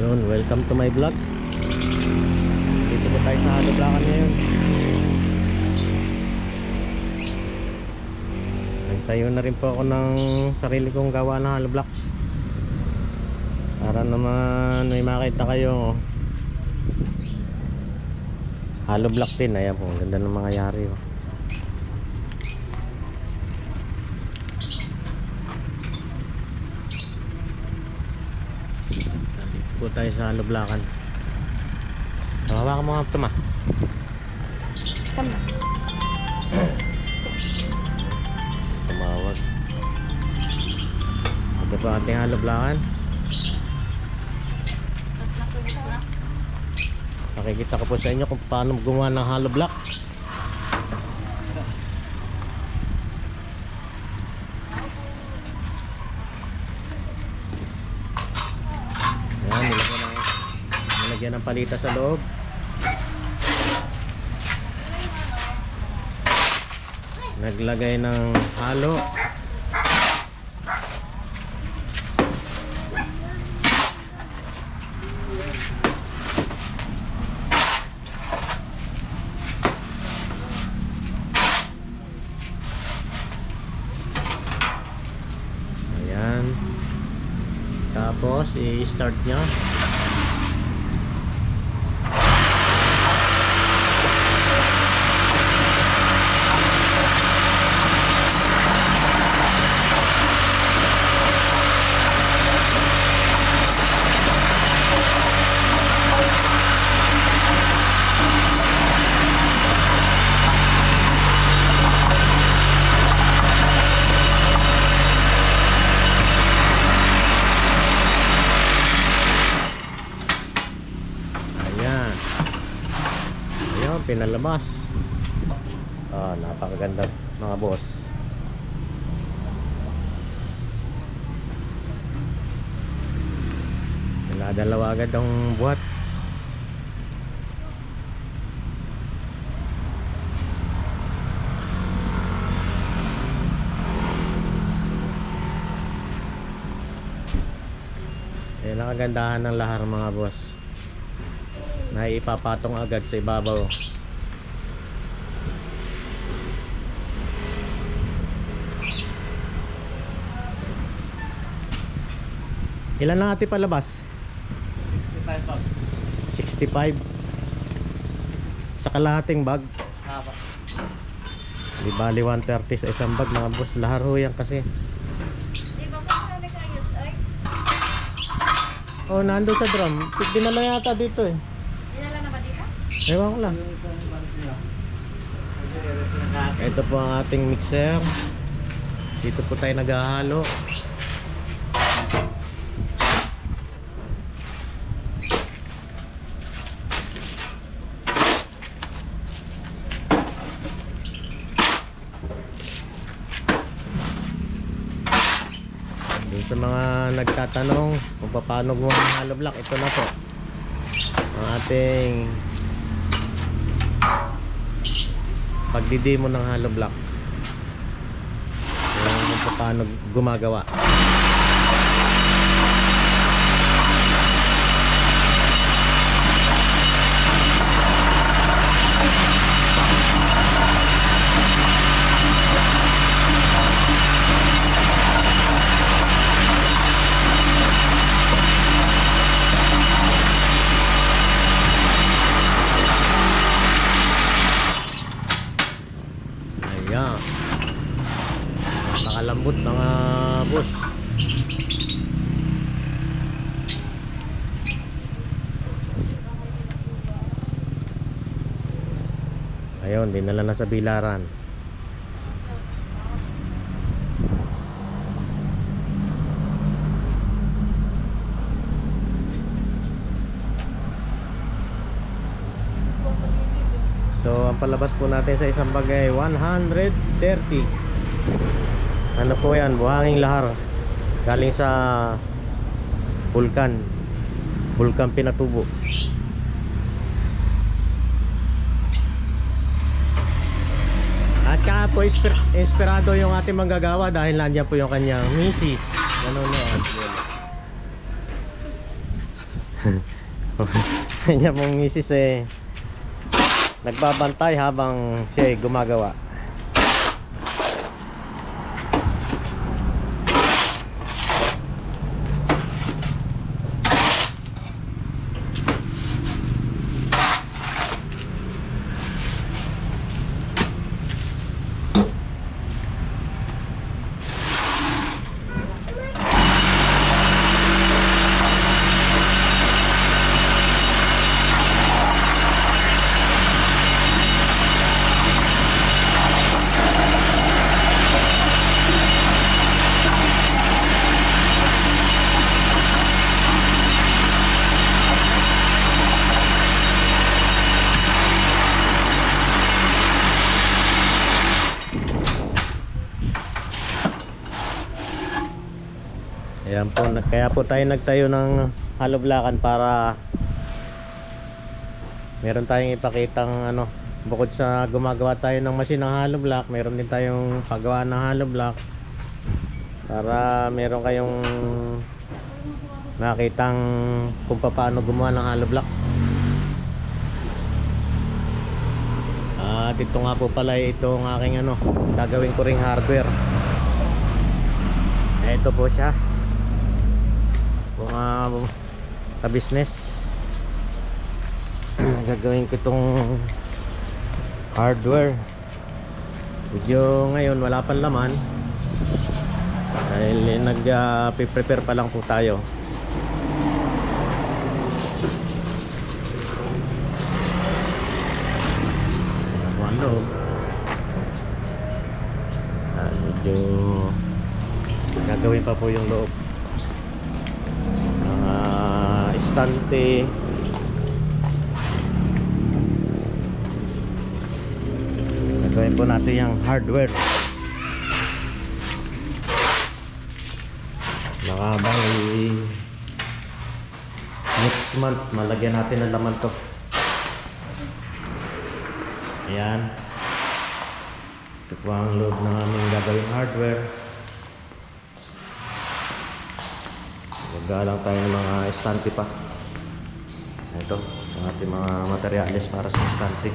Yun, welcome to my vlog. Dito po tayo sa Haloblakan ngayon. Nagtayo na rin po ako ng sarili kong gawa na hollow block. Para naman may makita kayo. Hollow block din. Ayan po, ganda ng mga yari. Oh. Dito tayo sa Haloblakan. Hawakan ka mga tuma. Tama. Tumawag. Ito po ating Haloblakan. Nakikita ko po sa inyo kung paano gumawa ng hollow block. Ayan, nilagyan ng, nilagyan ng palita sa loob. Naglagay ng halo. Ayan. Tapos, i-start nyo. Ayan. Pinalabas. Ah, napakaganda mga boss. Pinadalawa agad ang buhat. Ayan ang kagandahan ng lahar mga boss na ipapatong agad sa ibabaw. Ilan na ate palabas? 65 bucks. 65 sa kalahating bag Haba. di bali 130 sa isang bag mga boss lahar ho yan kasi Di ba kung nag-ayos ay? oh nando sa drum dinala yata dito eh Dinala na ba dito? ewan ko lang natin. ito po ang ating mixer dito po tayo naghahalo Dun sa nagtatanong kung paano gumawa ng hollow block, ito na po. Ang ating pagdidemo ng hollow block. Kung paano gumagawa. Ayan. Nakalambot mga boss. Ayun, dinala na sa bilaran. So, ang palabas po natin sa isang bagay 130. Ano po 'yan? Buhanging lahar. Galing sa Vulkan. Vulkan Pinatubo. At kaya po inspir- inspirado yung ating manggagawa dahil nandiyan po yung kanyang misi. Ganun na. Kanya pong misis eh nagbabantay habang siya gumagawa. Ayan po, kaya po tayo nagtayo ng haloblakan para meron tayong ipakitang ano, bukod sa gumagawa tayo ng machine ng hollow block, meron din tayong paggawa ng hollow block para meron kayong makitang kung paano gumawa ng hollow block. At ito nga po pala itong aking ano, gagawin ko ring hardware. Ito po siya mga ka-business. Gagawin ko itong hardware. Medyo ngayon wala pang laman. Dahil eh, nag uh, prepare pa lang po tayo. Ang loob Ah, medyo gagawin pa po yung loob estante gagawin po natin yung hardware. Nakabang next month malagyan natin ng laman to. Ayan. Ito po ang loob ng aming gagawin hardware Maggalang tayo ng mga estante pa. Ito, ang ating mga materyales para sa estante.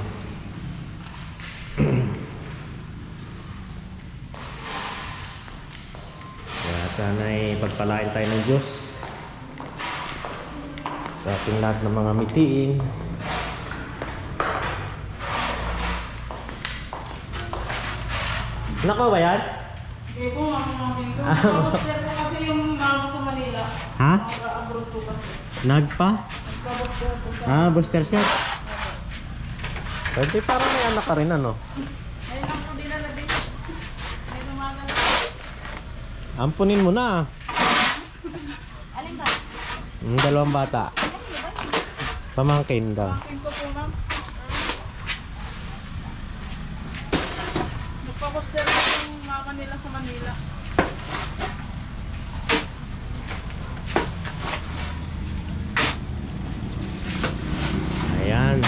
Kaya sana ay pagpalain tayo ng Diyos sa ating lahat ng mga mitiin. Nako ba yan? Hindi po, mamamin ko. Tapos kasi yung Manila. Ha? Nagpa? Ah, booster shot. Pwede parang may anak ka rin ano. Ampunin mo na. Alin ba? Yung dalawang bata. Pamangkin daw. Pangkin ko po ma'am. Nagpaposter po yung mama nila sa Manila. Ayan.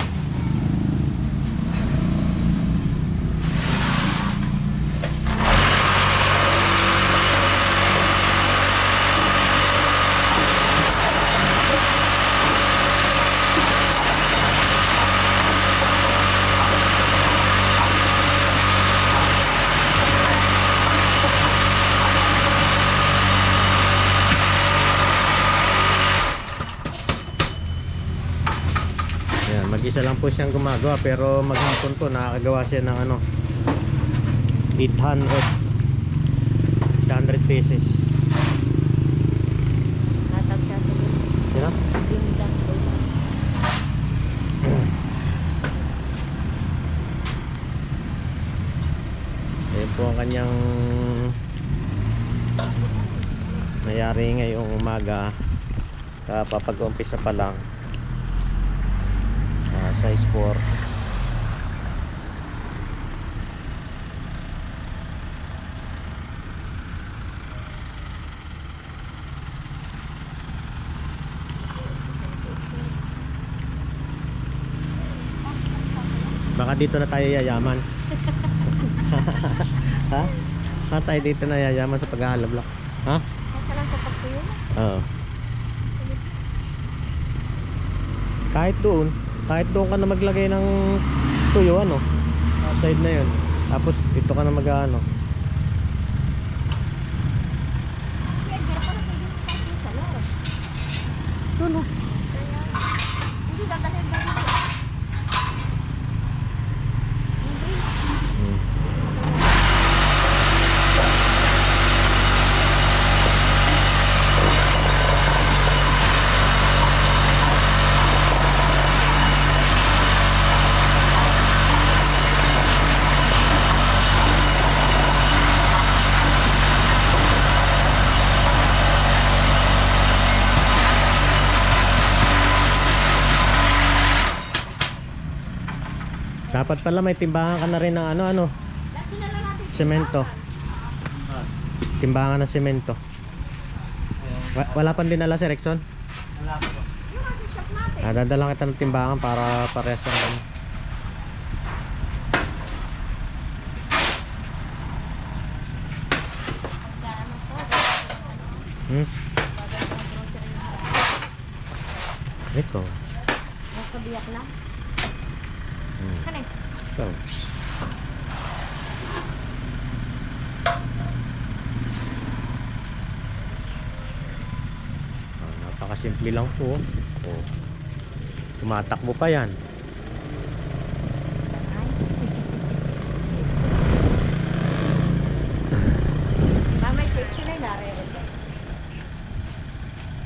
Ayan, mag-isa lang po siyang gumagawa pero maghapon po nakakagawa siya ng ano 800 800 pieces. Sino? Ayan po ang kanyang nangyari ngayong umaga kapapag-umpisa pa lang size 4 Baka dito na tayo yayaman. ha? Baka tayo dito na yayaman sa paghahalablak. Ha? Lang sa pagtuyo na. Oo. Kahit doon, kahit doon ka na maglagay ng tuyo ano, side na yun. Tapos dito ka na mag ano. Kaya hindi pala pwede mo kasi sa loob. Doon oh. Kaya, hindi dadalhin ba dito? Hindi. Hmm. Dapat pala may timbangan ka na rin ng ano ano, natin. semento. Timbangan ng semento. ayun. Wa- Wala pang dinala si Rexon? Wala pa po. Ah, dadala kita ng timbangan para parehas ang ano. Hmm? Ng grocery na lang. Ikaw. Ang kabiyak lang. Hmm. Kanay. Ikaw. Ah, napakasimple lang po. Oh. Tumatakbo pa yan.